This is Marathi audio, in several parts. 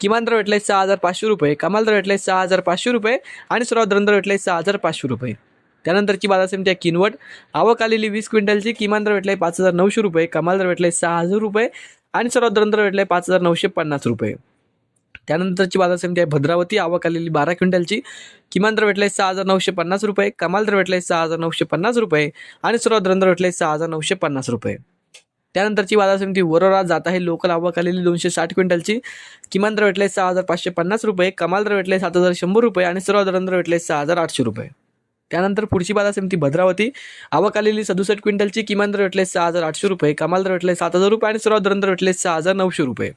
किमान दर भेटलाय सहा हजार पाचशे रुपये कमाल दर भेटलाय सहा हजार पाचशे रुपये आणि सर्वात दर भेटलाय सहा हजार पाचशे रुपये. त्यानंतरची बाजार समिती आहे किनवट. आवक आलेली वीस क्विंटलची किमान दर भेटलाय पाच हजार नऊशे रुपये कमाल दर भेटलाय सहा हजार रुपये आणि सर्वात दर भेटलाय पाच हजार नऊशे पन्नास रुपये. त्यानंतरची बाजार समिती आहे भद्रावती. आवक आलेली बारा क्विंटलची किमान दर भेटलाय सहा हजार नऊशे पन्नास रुपये कमाल दर भेटलाय सहा हजार नऊशे पन्नास रुपये आणि सर्वात दर भेटलाय सहा हजार नऊशे पन्नास रुपये. त्यानंतरची बाजार समिती वरोरा जात आहे. लोकल आवक आलेली दोनशे साठ क्विंटलची. किमान दर भेटले सहा हजार पाचशे पन्नास रुपये. कमाल दर भेटले सात हजार शंभर रुपये आणि सर्व दर भेटले सहा हजार आठशे रुपये. त्यानंतर पुढची बाजार समिती भद्रावती. आवक आलेली सदुसष्ट क्विंटलची. किमान दर भेटले सहा हजार आठशे रुपये. कमाल दर भेटले सात हजार रुपये आणि सर्व दर भेटले सहा हजार नऊशे रुपये.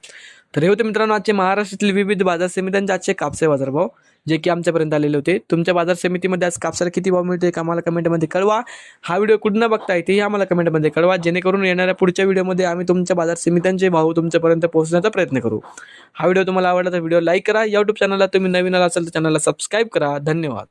तर हे होते मित्रांनो आजचे महाराष्ट्रातील विविध बाजार समित्यांचे आजचे कापसे बाजारभाव जे की आमच्यापर्यंत आलेले होते. तुमच्या बाजार समितीमध्ये आज कापसाला किती भाव मिळतो का आम्हाला कमेंटमध्ये कळवा. हा व्हिडिओ कुठं बघता येते आम्हाला कमेंटमध्ये कळवा. जेणेकरून येणाऱ्या पुढच्या व्हिडिओमध्ये आम्ही तुमच्या बाजार समित्यांचे भाव तुमच्यापर्यंत पोहोचण्याचा प्रयत्न करू. हा व्हिडिओ तुम्हाला आवडला तर व्हिडिओ लाईक करा. यूट्यूब चॅनलला तुम्ही नवीन आला असाल तर चॅनलला सबस्क्राईब करा. धन्यवाद.